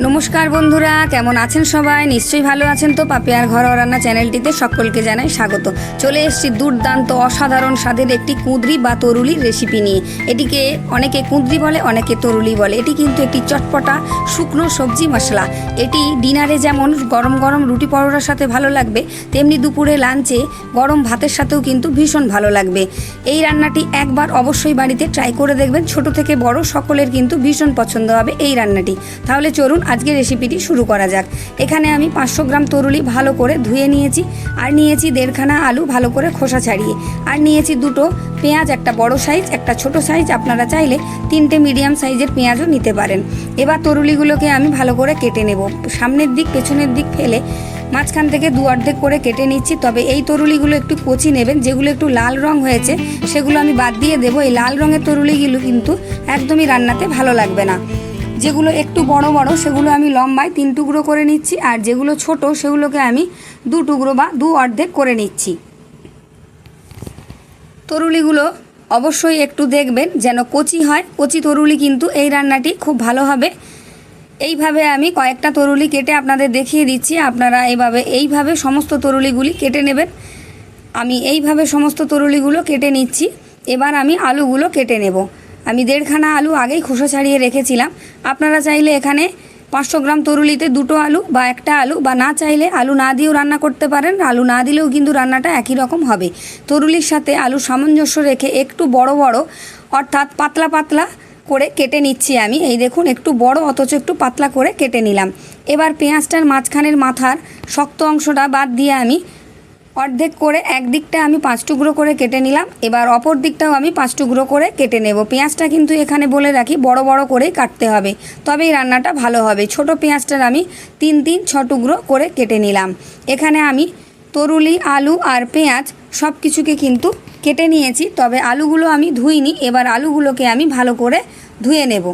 নমস্কার বন্ধুরা, কেমন আছেন সবাই? নিশ্চয়ই ভালো আছেন তো? পাপিয়ার ঘর রান্না চ্যানেলটিতে সকলকে জানাই স্বাগত। চলে এসেছি দুর্দান্ত, অসাধারণ স্বাদের একটি কুঁদরি বা তরুলির রেসিপি নিয়ে। এটিকে অনেকে কুঁদরি বলে, অনেকে তরুলি বলে। এটি কিন্তু একটি চটপটা, শুকনো সবজি মশলা। এটি ডিনারে যেমন গরম গরম রুটি পরোটার সাথে ভালো লাগবে, তেমনি দুপুরে লাঞ্চে গরম ভাতের সাথেও কিন্তু ভীষণ ভালো লাগবে। এই রান্নাটি একবার অবশ্যই বাড়িতে ট্রাই করে দেখবেন। ছোট থেকে বড় সকলের কিন্তু ভীষণ পছন্দ হবে এই রান্নাটি। তাহলে চলুন আজকে রেসিপিটি শুরু করা যাক। এখানে আমি পাঁচশো গ্রাম তরুলি ভালো করে ধুয়ে নিয়েছি, আর নিয়েছি দেড়খানা আলু ভালো করে খোসা ছাড়িয়ে। আর নিয়েছি দুটো পেঁয়াজ, একটা বড় সাইজ, একটা ছোট সাইজ, আপনারা চাইলে তিনটে মিডিয়াম সাইজের পেঁয়াজও নিতে পারেন। এবার তরুলিগুলোকে আমি ভালো করে কেটে নেব। সামনের দিক, পেছনের দিক ফেলে মাঝখান থেকে দু অর্ধেক করে কেটে নিচ্ছি, তবে এই তরুলিগুলো একটু কচি নেবেন, যেগুলো একটু লাল রং হয়েছে, সেগুলো আমি বাদ দিয়ে দেবো। এই লাল রঙের তরুলিগুলো কিন্তু একদমই রান্নাতে ভালো লাগবে না। যেগুলো একটু বড় বড়, সেগুলো আমি লম্বায় তিন টুকরো করে নিচ্ছি, আর যেগুলো ছোট, সেগুলোকে আমি দু টুকরো বা দু অর্ধেক করে নিচ্ছি। তরুলিগুলো অবশ্যই একটু দেখবেন যেন কচি হয়। কচি তরুলি কিন্তু এই রান্নাটি খুব ভালো হবে। এইভাবে আমি কয়েকটা তরুলি কেটে আপনাদের দেখিয়ে দিচ্ছি। আপনারা এইভাবে এইভাবে সমস্ত তরুলিগুলি কেটে নেবেন। আমি এইভাবে সমস্ত তরুলিগুলো কেটে নিচ্ছি। এবার আমি আলুগুলো কেটে নেব। আমি দেড়খানা আলু আগেই খোসা ছাড়িয়ে রেখেছিলাম। আপনারা চাইলে এখানে পাঁচশো গ্রাম তরুলিতে দুটো আলু বা একটা আলু বা না চাইলে আলু না দিয়েও রান্না করতে পারেন। আলু না দিলেও কিন্তু রান্নাটা একই রকম হবে। তরুলির সাথে আলু সামঞ্জস্য রেখে একটু বড় বড়, অর্থাৎ পাতলা পাতলা করে কেটে নিচ্ছি আমি। এই দেখুন, একটু বড় অথচ একটু পাতলা করে কেটে নিলাম। এবার পেঁয়াজটার মাঝখানের মাথার শক্ত অংশটা বাদ দিয়ে আমি অর্ধেক করে এক দিকটা আমি পাঁচ টুকরো করে কেটে নিলাম। এবার অপর দিকটাও আমি পাঁচ টুকরো করে কেটে নেব। পেঁয়াজটা কিন্তু এখানে বলে রাখি বড় বড় করেই কাটতে হবে। তবেই রান্নাটা ভালো হবে। ছোট পেঁয়াজটার আমি তিন তিন, ছ টুকরো করে কেটে নিলাম। এখানে আমি তরুলি, আলু আর পেঁয়াজ সব কিছুকে কিন্তু কেটে নিয়েছি। তবে আলুগুলো আমি ধুইনি। এবার আলুগুলোকে আমি ভালো করে ধুয়ে নেব।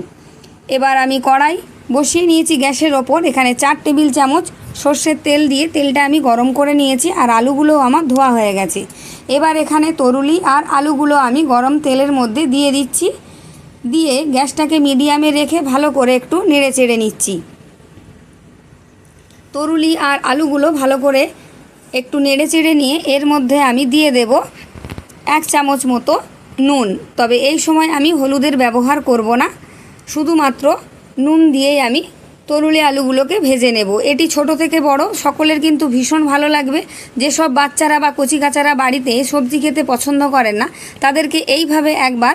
এবার আমি কড়াই বসিয়ে নিয়েছি গ্যাসের ওপর। এখানে চার টেবিল চামচ সর্ষের তেল দিয়ে তেলটা আমি গরম করে নিয়েছি আর আলুগুলো আমার ধোয়া হয়ে গেছে। এবার এখানে তরুলি আর আলুগুলো আমি গরম তেলের মধ্যে দিয়ে দিচ্ছি। দিয়ে গ্যাসটাকে মিডিয়ামে রেখে ভালো করে একটু নেড়ে চেড়ে নিচ্ছি। তরুলি আর আলুগুলো ভালো করে একটু নেড়ে চেড়ে নিয়ে এর মধ্যে আমি দিয়ে দেব এক চামচ মতো নুন। তবে এই সময় আমি হলুদের ব্যবহার করব না। শুধুমাত্র নুন দিয়েই আমি তরুলি আলুগুলোকে ভেজে নেব। এটি ছোট থেকে বড়, সকলের কিন্তু ভীষণ ভালো লাগবে। যেসব বাচ্চারা বা কচিকাচারা বাড়িতে সবজি খেতে পছন্দ করেন না, তাদেরকে এইভাবে একবার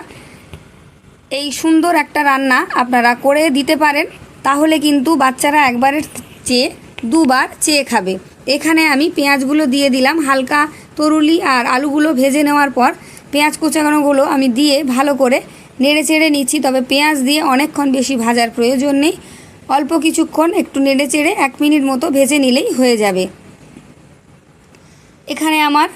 এই সুন্দর একটা রান্না আপনারা করে দিতে পারেন। তাহলে কিন্তু বাচ্চারা একবারের চেয়ে, দুবার চেয়ে খাবে। এখানে আমি পেঁয়াজগুলো দিয়ে দিলাম। হালকা তরুলি আর আলুগুলো ভেজে নেওয়ার পর পেঁয়াজ কোচানোগুলো আমি দিয়ে ভালো করে নেড়ে চেড়ে নিচ্ছি। তবে পেঁয়াজ দিয়ে অনেকক্ষণ বেশি ভাজার প্রয়োজন নেই। অল্প কিছুক্ষণ একটু নেড়ে চেড়ে এক মিনিট মতো ভেজে নিলেই হয়ে যাবে। এখানে আমার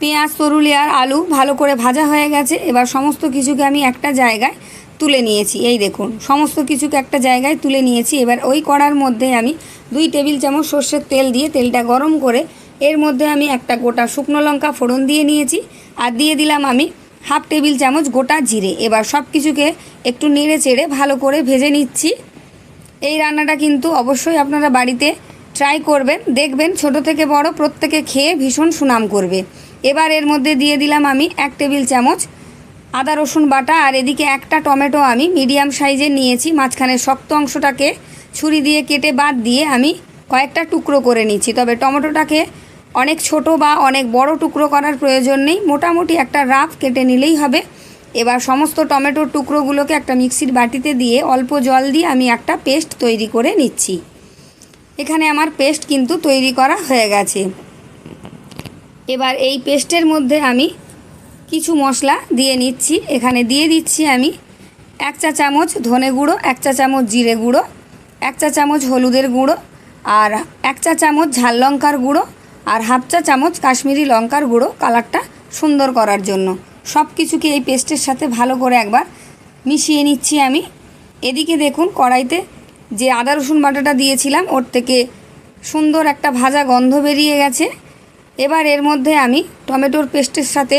পেঁয়াজ, তরুলি আর আলু ভালো করে ভাজা হয়ে গেছে। এবার সমস্ত কিছুকে আমি একটা জায়গায় তুলে নিয়েছি। এই দেখুন, সমস্ত কিছুকে একটা জায়গায় তুলে নিয়েছি। এবার ওই কড়ার মধ্যে আমি দুই টেবিল চামচ সর্ষের তেল দিয়ে তেলটা গরম করে এর মধ্যে আমি একটা গোটা শুকনো লঙ্কা ফোড়ন দিয়ে নিয়েছি আর দিয়ে দিলাম আমি হাফ টেবিল চামচ গোটা জিরে। এবার সব কিছুকে একটু নেড়ে চেড়ে ভালো করে ভেজে নিচ্ছি। এই রান্নাটা কিন্তু অবশ্যই আপনারা বাড়িতে ট্রাই করবেন। দেখবেন ছোট থেকে বড় প্রত্যেকে খেয়ে ভীষণ সুনাম করবে। এবার এর মধ্যে দিয়ে দিলাম আমি এক টেবিল চামচ আদা, রসুন বাটা, আর এদিকে একটা টমেটো আমি মিডিয়াম সাইজের নিয়েছি। মাঝখানে শক্ত অংশটাকে ছুরি দিয়ে কেটে বাদ দিয়ে আমি কয়েকটা টুকরো করে নিচ্ছি। তবে টমেটোটাকে অনেক ছোট বা অনেক বড় টুকরো করার প্রয়োজন নেই। মোটামুটি একটা রাফ কেটে নিলেই হবে। এবার সমস্ত টমেটোর টুকরোগুলোকে একটা মিক্সির বাটিতে দিয়ে অল্প জল দিয়ে আমি একটা পেস্ট তৈরি করে নিচ্ছি। এখানে আমার পেস্ট কিন্তু তৈরি করা হয়ে গেছে। এবার এই পেস্টের মধ্যে আমি কিছু মশলা দিয়ে নিচ্ছি। এখানে দিয়ে দিচ্ছি আমি এক চা চামচ ধনে গুঁড়ো, এক চা চামচ জিরে গুঁড়ো, এক চা চামচ হলুদের গুঁড়ো আর এক চা চামচ ঝাল লঙ্কার গুঁড়ো আর হাফ চা চামচ কাশ্মীরি লঙ্কার গুঁড়ো কালারটা সুন্দর করার জন্য। সব কিছুকে এই পেস্টের সাথে ভালো করে একবার মিশিয়ে নিচ্ছি আমি। এদিকে দেখুন কড়াইতে যে আদা, রসুন বাটাটা দিয়েছিলাম, ওর থেকে সুন্দর একটা ভাজা গন্ধ বেরিয়ে গেছে। এবার এর মধ্যে আমি টমেটোর পেস্টের সাথে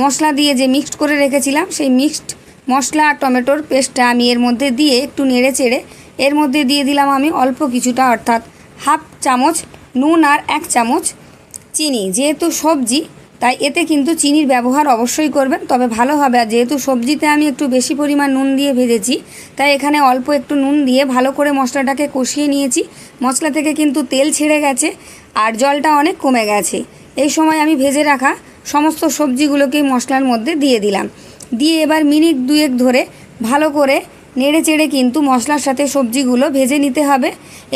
মশলা দিয়ে যে মিক্সড করে রেখেছিলাম, সেই মিক্সড মশলা আর টমেটোর পেস্টটা আমি এর মধ্যে দিয়ে একটু নেড়ে চেড়ে, এর মধ্যে দিয়ে দিলাম আমি অল্প কিছুটা, অর্থাৎ হাফ চামচ নুন আর এক চামচ চিনি। যেহেতু সবজি তাই এতে কিন্তু চিনির ব্যবহার অবশ্যই করবেন। তবে ভালো হবে, আর যেহেতু সবজিতে আমি একটু বেশি পরিমাণ নুন দিয়ে ভেজেছি, তাই এখানে অল্প একটু নুন দিয়ে ভালো করে মশলাটাকে কষিয়ে নিয়েছি। মশলা থেকে কিন্তু তেল ছেড়ে গেছে, আর জলটা অনেক কমে গেছে। এই সময় আমি ভেজে রাখা সমস্ত সবজিগুলোকে মশলার মধ্যে দিয়ে দিলাম। দিয়ে এবার মিনিট দুয়েক ধরে ভালো করে নেড়ে চেড়ে কিন্তু মশলার সাথে সবজিগুলো ভেজে নিতে হবে।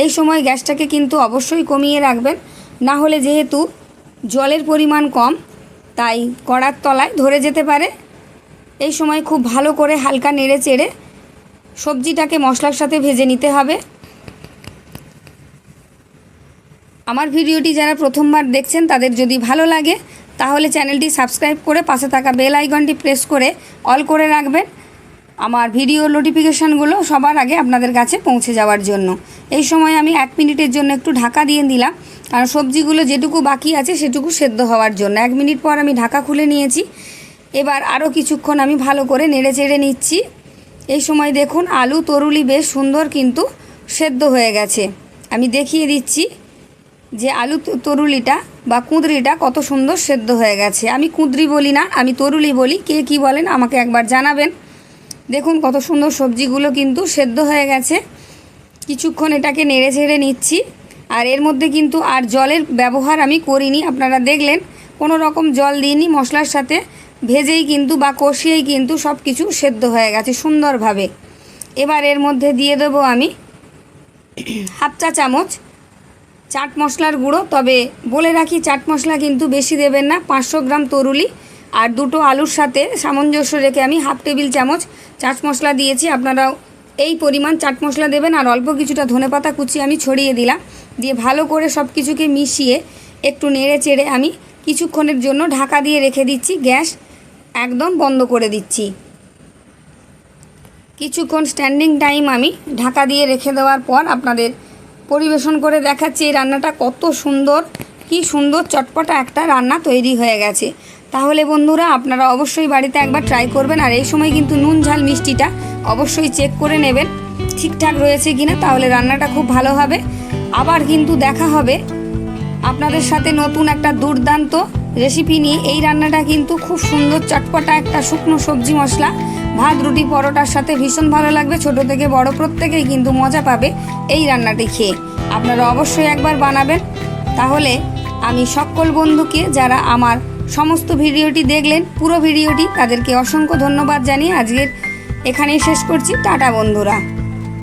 এই সময় গ্যাসটাকে কিন্তু অবশ্যই কমিয়ে রাখবেন। না হলে যেহেতু জলের পরিমাণ কম তাই কড়ার তলায় ধরে যেতে পারে। এই সময় খুব ভালো করে হালকা নেড়ে চেড়ে সবজিটাকে মশলার সাথে ভেজে নিতে হবে। আমার ভিডিওটি যারা প্রথমবার দেখছেন, তাদের যদি ভালো লাগে, তাহলে চ্যানেলটি সাবস্ক্রাইব করে পাশে থাকা বেল আইকনটি প্রেস করে অল করে রাখবেন। আমার ভিডিও নোটিফিকেশানগুলো সবার আগে আপনাদের কাছে পৌঁছে যাওয়ার জন্য। এই সময় আমি এক মিনিটের জন্য একটু ঢাকা দিয়ে দিলাম। কারণ সবজিগুলো যেটুকু বাকি আছে সেটুকু সেদ্ধ হওয়ার জন্য। এক মিনিট পর আমি ঢাকা খুলে নিয়েছি। এবার আরও কিছুক্ষণ আমি ভালো করে নেড়ে চেড়ে নিচ্ছি। এই সময় দেখুন আলু তরুলি বেশ সুন্দর কিন্তু সেদ্ধ হয়ে গেছে। আমি দেখিয়ে দিচ্ছি যে আলু তরুলিটা বা কুঁদরিটা কত সুন্দর সেদ্ধ হয়ে গেছে। আমি কুঁদরি বলি না, আমি তরুলি বলি। কে কি বলেন আমাকে একবার জানাবেন। দেখুন কত সুন্দর সবজিগুলো কিন্তু সেদ্ধ হয়ে গেছে। কিছুক্ষণ এটাকে নেড়ে ছেড়ে নিচ্ছি। আর এর মধ্যে কিন্তু আর জলের ব্যবহার আমি করিনি। আপনারা দেখলেন, কোনো রকম জল দিইনি, মশলার সাথে ভেজেই কিন্তু বা কষিয়েই কিন্তু সব কিছু সেদ্ধ হয়ে গেছে সুন্দরভাবে। এবার এর মধ্যে দিয়ে দেবো আমি হাফ চা চামচ চাট মশলার গুঁড়ো। তবে বলে রাখি, চাট মশলা কিন্তু বেশি দেবেন না। পাঁচশো গ্রাম তরুলি আর দুটো আলুর সাথে সামঞ্জস্য রেখে আমি হাফ টেবিল চামচ চাট মশলা দিয়েছি। আপনারাও এই পরিমাণ চাট মশলা দেবেন আর অল্প কিছুটা ধনেপাতা কুচি আমি ছড়িয়ে দিলাম। দিয়ে ভালো করে সব কিছুকে মিশিয়ে একটু নেড়ে চেড়ে আমি কিছুক্ষণের জন্য ঢাকা দিয়ে রেখে দিচ্ছি। গ্যাস একদম বন্ধ করে দিচ্ছি। কিছুক্ষণ স্ট্যান্ডিং টাইম আমি ঢাকা দিয়ে রেখে দেওয়ার পর আপনাদের পরিবেশন করে দেখাচ্ছি এই রান্নাটা কত সুন্দর, কি সুন্দর চটপটা একটা রান্না তৈরি হয়ে গেছে। তাহলে বন্ধুরা আপনারা অবশ্যই বাড়িতে একবার ট্রাই করবেন, আর এই সময় কিন্তু নুন ঝাল মিষ্টিটা অবশ্যই চেক করে নেবেন, ঠিকঠাক রয়েছে কিনা, তাহলে রান্নাটা খুব ভালো হবে। আবার কিন্তু দেখা হবে আপনাদের সাথে নতুন একটা দুর্দান্ত রেসিপি নিয়ে। এই রান্নাটা কিন্তু খুব সুন্দর চটপটা একটা শুকনো সবজি মশলা, ভাত, রুটি, পরোটার সাথে ভীষণ ভালো লাগবে। ছোট থেকে বড় প্রত্যেকেই কিন্তু মজা পাবে এই রান্নাটি খেয়ে। আপনারা অবশ্যই একবার বানাবেন। তাহলে আমি সকল বন্ধুকে, যারা আমার সমস্ত ভিডিওটি দেখলেন, পুরো ভিডিওটি তাদেরকে অসংখ্য ধন্যবাদ জানিয়ে আজকের এখানেই শেষ করছি। টাটা বন্ধুরা।